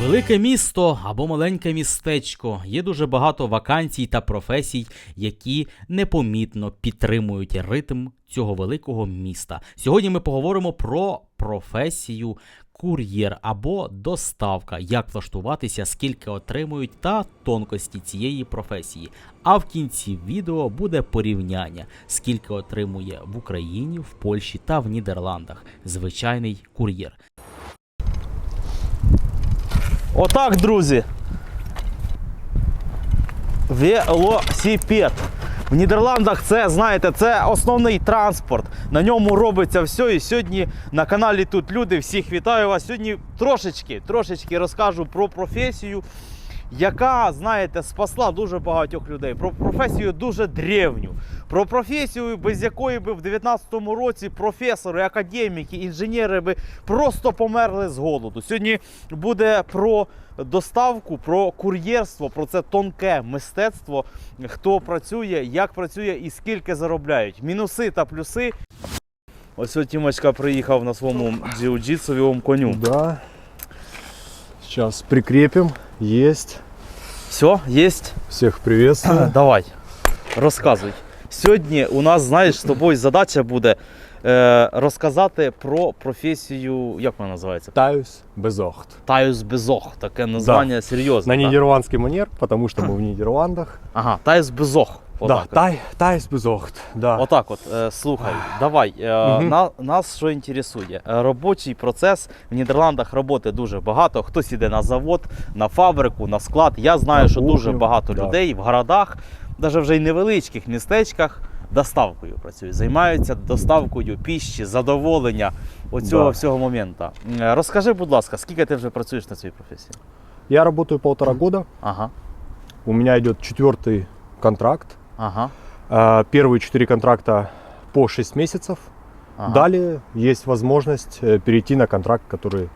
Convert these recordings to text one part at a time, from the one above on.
Велике місто або маленьке містечко. Є дуже багато вакансій та професій, які непомітно підтримують ритм цього великого міста. Сьогодні ми поговоримо про професію кур'єр або доставка, як влаштуватися, скільки отримують та тонкості цієї професії. А в кінці відео буде порівняння, скільки отримує в Україні, в Польщі та в Нідерландах звичайний кур'єр. Отак, друзі. Велосипед. В Нідерландах це, знаєте, це основний транспорт. На ньому робиться все. І сьогодні на каналі тут люди. Всіх вітаю вас. Сьогодні трошечки, трошечки розкажу про професію, яка, знаєте, спасла дуже багатьох людей. Про професію дуже древню. Про професію, без якої би в 19-му році професори, академіки, інженери би просто померли з голоду. Сьогодні буде про доставку, про кур'єрство, про це тонке мистецтво, хто працює, як працює і скільки заробляють. Мінуси та плюси. Ось Тімочка приїхав на своєму джиу-джитсовому коню. Да. Сейчас прикрепим. Есть. Все, є? Всех приветствую. Давай, розказуй. Сьогодні у нас, знаєш, з тобою задача буде е, розказати про професію, як вона називається? Таюс Безохт. Таюс Безох. Таке названня серйозне. На да? нидерландский манер, потому что мы в Нидерландах. Ага, Таюс Безох. Да, Отак от. тай, Таюс Безохт. Да. Отак от, е, слухай, давай. Е, Мгм. на, нас що інтересує? Е, робочий процес в Нідерландах роботи дуже багато. Хтось іде на завод, на фабрику, на склад. Я знаю, На що дуже багато да. людей в городах, навіть вже й невеличких містечках. Доставкою працюють, займаються доставкою піщі, задоволення оцього Да. всього моменту. Е, Розкажи, будь ласка, скільки ти вже працюєш на цій професії? Я работаю полтора года. Ага, У меня идет четвертый контракт. Ага. А, Первые четыре контракта по 6 месяцев. ага. Далее есть возможность э, перейти на контракт, который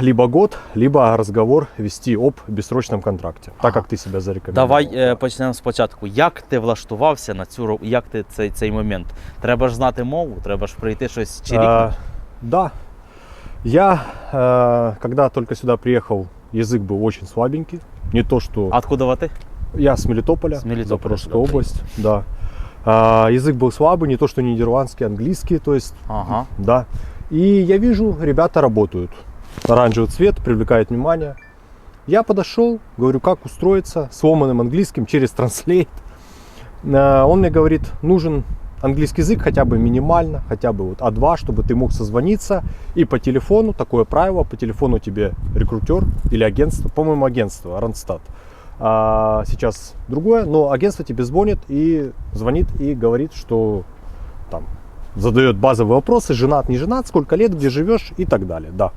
либо год, либо разговор вести об бессрочном контракте, так как ты себя зарекомендовал. Давай е, почнемо спочатку. Як ти влаштувався на цю як ти цей, цей момент? Треба ж знати мову, треба ж прийти щось чирікнути. А, да. Я, э, когда только сюда приехал, язык был очень слабенький. Не то, что... Откуда ти? Я с Мелитополя, С Мелитополя Запорожская сюда область. Да. А, язык был слабый, не то, что нидерландский, английский, то есть, Ага. да. И я вижу, ребята работают. Оранжевый цвет привлекает внимание. Я подошел, говорю, как устроиться с ломаным английским через транслейт. Э, Он мне говорит, нужен английский язык хотя бы минимально, хотя бы вот А2, чтобы ты мог созвониться. И по телефону, такое правило, по телефону тебе рекрутер или агентство, по-моему, агентство, Ранстат. А сейчас другое, но агентство тебе звонит и звонит и говорит, что там задает базовые вопросы, женат, не женат, сколько лет, где живешь и так далее. Да,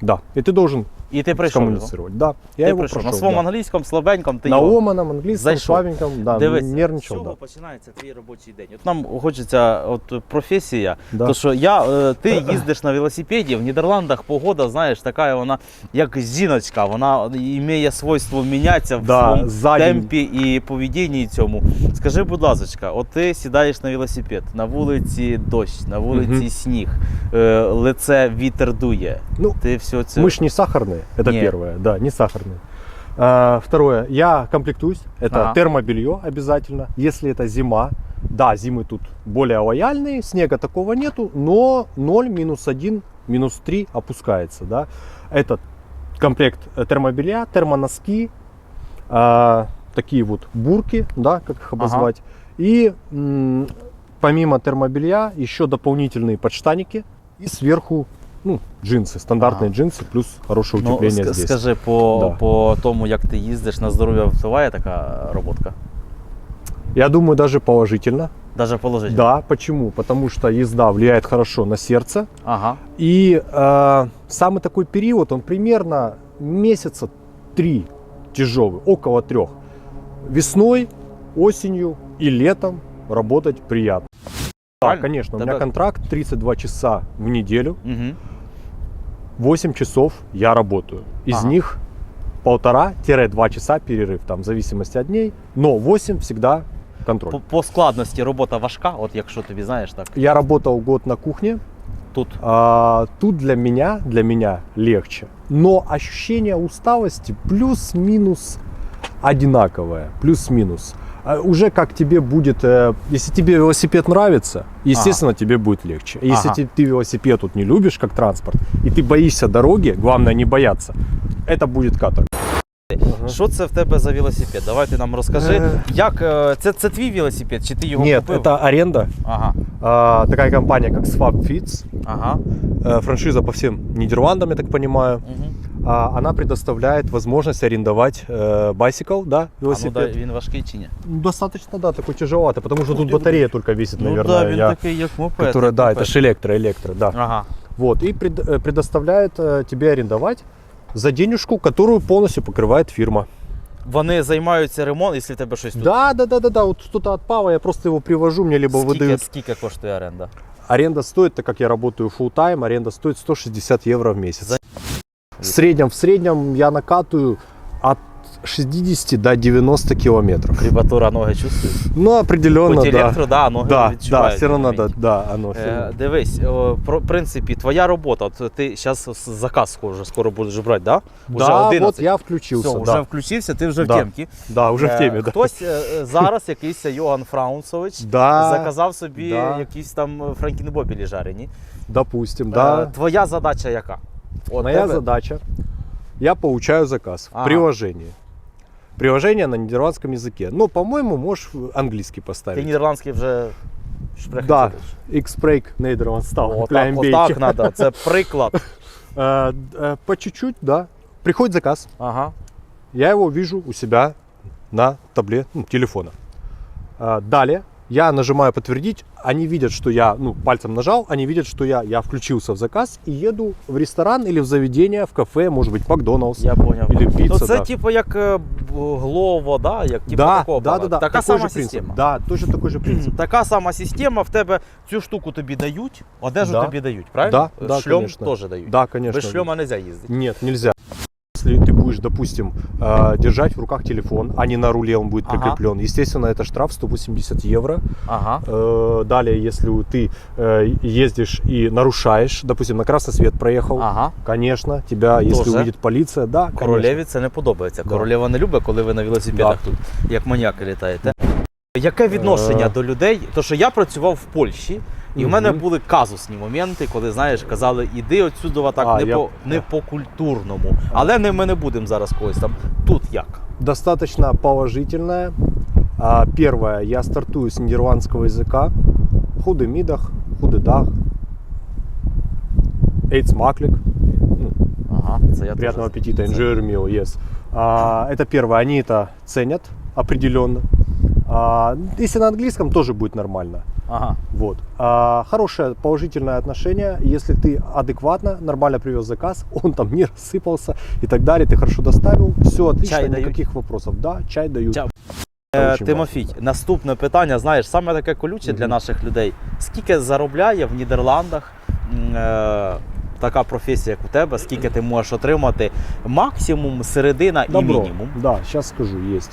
да. И ты должен І ти прийшов. Да, я Ти его прийшов. прошел. На своєму да. англійському, слабенькому ти На його ломаном, английском, зайшов. слабеньком, да, Дивись, нервничал, з чого да. починається твій робочий день? От нам хочеться от професія. Да. То що я, е, ти їздиш на велосипеді, в Нідерландах погода, знаєш, така вона як жіночка, вона має свойство мінятися в Да, своєму темпі і поведінні цьому. Скажи, будь ласка, от ти сідаєш на велосипед, на вулиці дощ, на вулиці Мгм. сніг, е, лице вітер дує. Ну, Ти все це. Мы ж не сахарные, это Не. первое, да, не сахарные. А, второе, я комплектуюсь, это Ага. термобелье обязательно, если это зима. Да, зимы тут более лояльные, снега такого нету, но 0, минус 1, минус 3 опускается, да. Это комплект э, термобелья, термоноски, а, такие вот бурки, да, как их обозвать. И м, помимо термобелья еще дополнительные подштаники и сверху ну, джинсы, стандартные Ага. джинсы плюс хорошее Ну, утепление ск- здесь. скажи, по, Да. по тому, як ти їздиш на здоров'я впливає така роботка? Я думаю, даже положительно. Даже положительно? Да, почему? Потому что езда влияет хорошо на сердце. Ага. И э, самый такой период, он примерно месяца три тяжелый, около трех. Весной, осенью и летом работать приятно. Да, Правильно? конечно, у Да, меня да. контракт 32 часа в неделю, Угу. 8 часов я работаю. Из Ага. них полтора-два часа перерыв, там, в зависимости от дней, но 8 всегда контроль. По, по складності робота важка, от якщо тобі знаєш так. Я работал год на кухне, тут? А, тут для меня, для меня легче. Но ощущение усталости плюс-минус одинаковое. Плюс-минус. А Уже как тебе будет, э, если тебе велосипед нравится, естественно, тебе будет легче. Если Ага. те- ты велосипед тут не любишь как транспорт, и ты боишься дороги, главное не бояться, это будет каторга. Що це в тебе за велосипед? Давай ти нам розкажи. Е. Як е, це, це твій велосипед, чи ти його Нет, купив? это аренда. Ага, А, такая компания, как Swap Fits, ага. э, франшиза по всем Нидерландам, я так понимаю. Угу. А, она предоставляет возможность арендовать э, bicycle, да, А ну велосипед. да, він важкий чи ні? Ну, Достаточно, да, такой тяжеловато, потому что Ух тут ты, батарея только весит, Ну наверное, да, він я- такий, як мопед. которая, як да, мопед. это же электро, электро, да. Ага. Вот, и пред- э, предоставляет э, тебе арендовать за денежку, которую полностью покрывает фирма. Вони займаються ремонтом, якщо в тебе щось тут. Да, да, да, да, да, вот что-то отпало, я просто его привожу, мне либо скільки, выдают. скільки коштує оренда? Аренда стоит, так как я работаю full time, аренда стоит 160 евро в месяц. За- В среднем, в среднем я накатываю от 60 до 90 километров. Кріпатура ноги чувствуєш? Ну, определенно, Хоч да. електро, да, ноги Да, да, відчувають. все равно, да, да, оно всё Е, равно. дивись, о, про, в принципі, твоя робота, от ти зараз заказ скоро, скоро будеш брати, да? Уже Да, 11. вот я включился, Все, да. включився, ти вже в Да. темці. Да, уже в Е, теме, да. Хтось е, е, зараз, якийсь Йоган Фраунсович, Да, заказав собі да. якісь там франкінбобілі жарені. допустим, Е, да. Твоя задача яка? От Моя тебе- задача, я получаю заказ Ага. в приложении. Приложение на нидерландском языке. Ну, по-моему, можешь английский поставить. нідерландський вже шпрехи Да. X-Break Нейдерланд стал. Отак, Klein отак Beetje. треба, це приклад. Э, э, По чуть-чуть, да. Приходит заказ, Ага. я его вижу у себя на табле ну, телефона. А, Далее я нажимаю подтвердить, они видят, что я ну, пальцем нажал, они видят, что я, я включился в заказ и еду в ресторан или в заведение, в кафе, может быть, Макдоналдс. Я поняв. Или піца, ну, це да. типу як е, б- Глово, да? як типу да, такого да, плану. да, да, Така такой сама же принцип. система. Да, точно такой же принцип. Така сама система, в тебе цю штуку тобі дають, одежу Да. тобі дають, правильно? Да, да, Шльом конечно. теж дають. Да, конечно. Без шльома не можна їздити. Нет, нельзя. Если ты будешь, допустим, э, держать в руках телефон, а не на руле он будет Ага. прикреплен, естественно, это штраф 180 евро. Ага. Э, Далее, если ты э, ездишь и нарушаешь, допустим, на красный свет проехал, Ага. конечно, тебя, если Тоже? увидит полиция, да, конечно. Королеві це не подобається. Да. Королева не любить, коли ви на велосипедах тут, як маніяки літаєте. Яке відношення Е. до людей? То що я працював в Польщі, і в мене Мгм. були казусні моменти, коли знаєш, казали, іди отсюди так А, не, я- по, не по культурному. Але не ми не будемо зараз когось там. Тут як? Достаточно положительная. А, Первое, я стартую с нидерландского языка. Худы мидах, худы дах. Эйдс маклик. Ну, Ага, це я Приятного теж аппетита, знаю. enjoy your meal, yes. А, это первое, они это ценят определенно. А, если на английском, тоже будет нормально. Ага. Вот. А, хорошее положительное отношение, если ты адекватно, нормально привез заказ, он там не рассыпался и так далее, ты хорошо доставил, все отлично, Чай дают? никаких вопросов. Да, чай дают. Чай. Це Е, очень Тимофій, наступне питання, знаєш, саме таке колюче для Мгм. наших людей. Скільки заробляє в Нідерландах м, е, така професія, як у тебе, скільки ти можеш отримати максимум, середина і Добро. мінімум? Да, сейчас скажу, есть.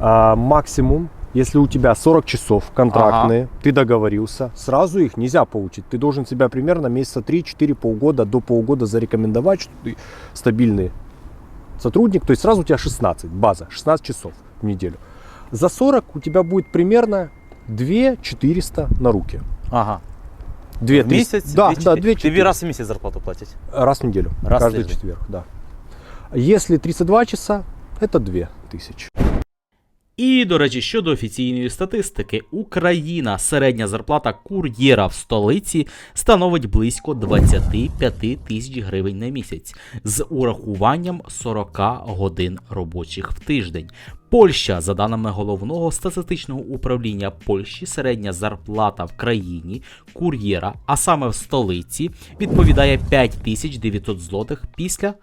А, максимум, если у тебя 40 часов контрактные, ты договорился, сразу их нельзя получить. Ты должен себя примерно месяца 3-4 полгода до полугода зарекомендовать, что ты стабильный сотрудник. То есть сразу у тебя 16, база, 16 часов в неделю. За 40 у тебя будет примерно 2 400 на руки. Ага. 2 В місяць? Да, Дві да, чотири- 2 Тобі раз в місяць зарплату платять. Раз в неделю. Раз в каждый неделю. четверг, да. Если 32 часа, это 2 тысячи. І, до речі, щодо офіційної статистики, Україна середня зарплата кур'єра в столиці становить близько 25 тисяч гривень на місяць з урахуванням 40 годин робочих в тиждень. Польща, за даними головного статистичного управління Польщі, середня зарплата в країні кур'єра, а саме в столиці, відповідає 5900 злотих після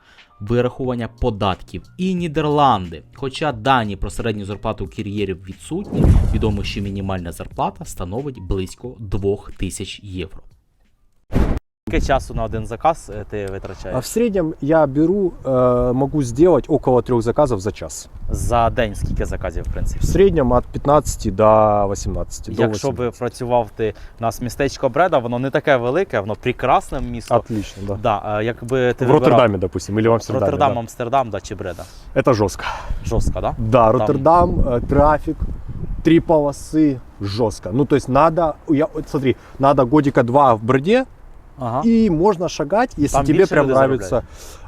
вирахування податків і Нідерланди. Хоча дані про середню зарплату кур'єрів відсутні, відомо, що мінімальна зарплата становить близько 2000 євро. Скільки часу на один заказ е, ти витрачаєш? А в среднем я беру, э, могу сделать около трех заказов за час. За день скільки заказів, в принципі? В среднем от 15 до 18. до Якщо би 18. працював ти у нас містечко Бреда, воно не таке велике, воно прекрасне місто. Отлично, да. Да, е, якби ти в вибирав Роттердаме, допустим, или в Амстердаме. Роттердам, да. Амстердам, да, чи Бреда? Это жестко. Жорстко, да? Да, Роттердам, э, трафик, три полосы, жестко. Ну, то есть надо, я, вот смотри, надо годика два в Бреде, Ага. и можно шагать, если Там тебе прям нравится.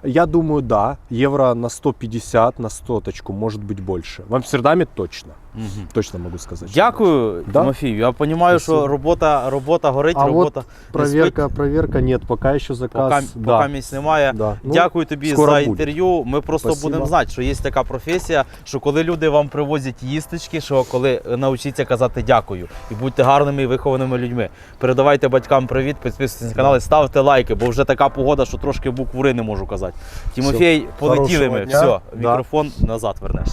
Я думаю, да, евро на 150, на 100 точку, может быть больше. В Амстердаме точно, Мгм. точно могу сказать. Дякую, Да. Тимофію. Я що Спасибо. робота, робота горить, А робота вот проверка, проверка нет, пока еще заказ. поки да, місць немає. да. Ну, Дякую тобі за інтерв'ю. Ми просто Спасибо. будемо знати, що є така професія, що коли люди вам привозять їсточки, що коли навчіться казати дякую і будьте гарними і вихованими людьми. Передавайте батькам привіт, підписуйтесь на канал ставте лайки, бо вже така погода, що трошки букву «Ри» не можу казати. Тимофій, полетіли ми. дня. Все, Да. мікрофон назад вернеш.